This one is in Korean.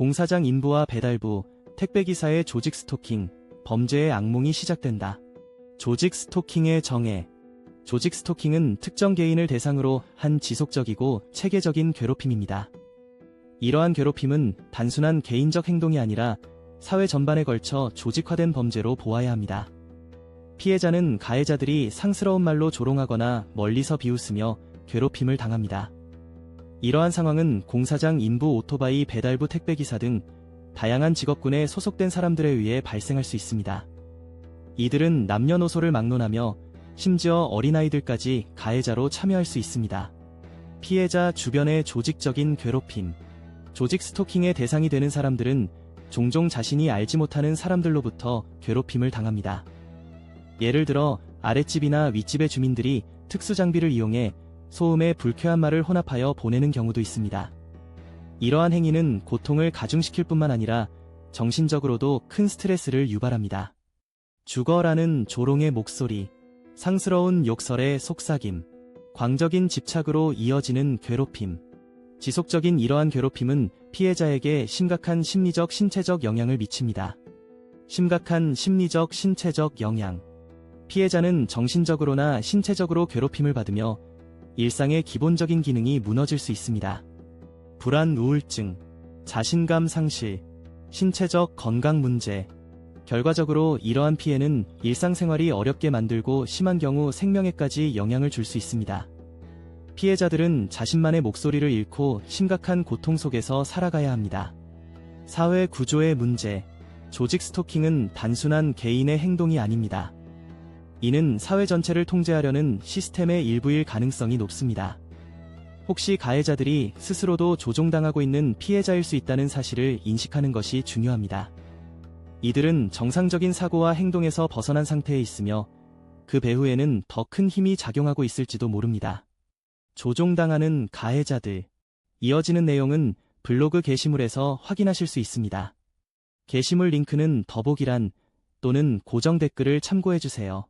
공사장 인부와 배달부, 택배기사의 조직 스토킹, 범죄의 악몽이 시작된다. 조직 스토킹의 정의. 조직 스토킹은 특정 개인을 대상으로 한 지속적이고 체계적인 괴롭힘입니다. 이러한 괴롭힘은 단순한 개인적 행동이 아니라 사회 전반에 걸쳐 조직화된 범죄로 보아야 합니다. 피해자는 가해자들이 상스러운 말로 조롱하거나 멀리서 비웃으며 괴롭힘을 당합니다. 이러한 상황은 공사장 인부 오토바이 배달부 택배기사 등 다양한 직업군에 소속된 사람들에 의해 발생할 수 있습니다. 이들은 남녀노소를 막론하며 심지어 어린아이들까지 가해자로 참여할 수 있습니다. 피해자 주변의 조직적인 괴롭힘, 조직 스토킹의 대상이 되는 사람들은 종종 자신이 알지 못하는 사람들로부터 괴롭힘을 당합니다. 예를 들어 아랫집이나 윗집의 주민들이 특수장비를 이용해 소음에 불쾌한 말을 혼합하여 보내는 경우도 있습니다. 이러한 행위는 고통을 가중시킬 뿐만 아니라 정신적으로도 큰 스트레스를 유발합니다. 죽어라는 조롱의 목소리, 상스러운 욕설의 속삭임, 광적인 집착으로 이어지는 괴롭힘. 지속적인 이러한 괴롭힘은 피해자에게 심각한 심리적 신체적 영향을 미칩니다. 심각한 심리적 신체적 영향. 피해자는 정신적으로나 신체적으로 괴롭힘을 받으며 일상의 기본적인 기능이 무너질 수 있습니다. 불안 우울증, 자신감 상실, 신체적 건강 문제. 결과적으로 이러한 피해는 일상생활이 어렵게 만들고 심한 경우 생명에까지 영향을 줄 수 있습니다. 피해자들은 자신만의 목소리를 잃고 심각한 고통 속에서 살아가야 합니다. 사회 구조의 문제, 조직 스토킹은 단순한 개인의 행동이 아닙니다. 이는 사회 전체를 통제하려는 시스템의 일부일 가능성이 높습니다. 혹시 가해자들이 스스로도 조종당하고 있는 피해자일 수 있다는 사실을 인식하는 것이 중요합니다. 이들은 정상적인 사고와 행동에서 벗어난 상태에 있으며 그 배후에는 더 큰 힘이 작용하고 있을지도 모릅니다. 조종당하는 가해자들. 이어지는 내용은 블로그 게시물에서 확인하실 수 있습니다. 게시물 링크는 더보기란 또는 고정 댓글을 참고해주세요.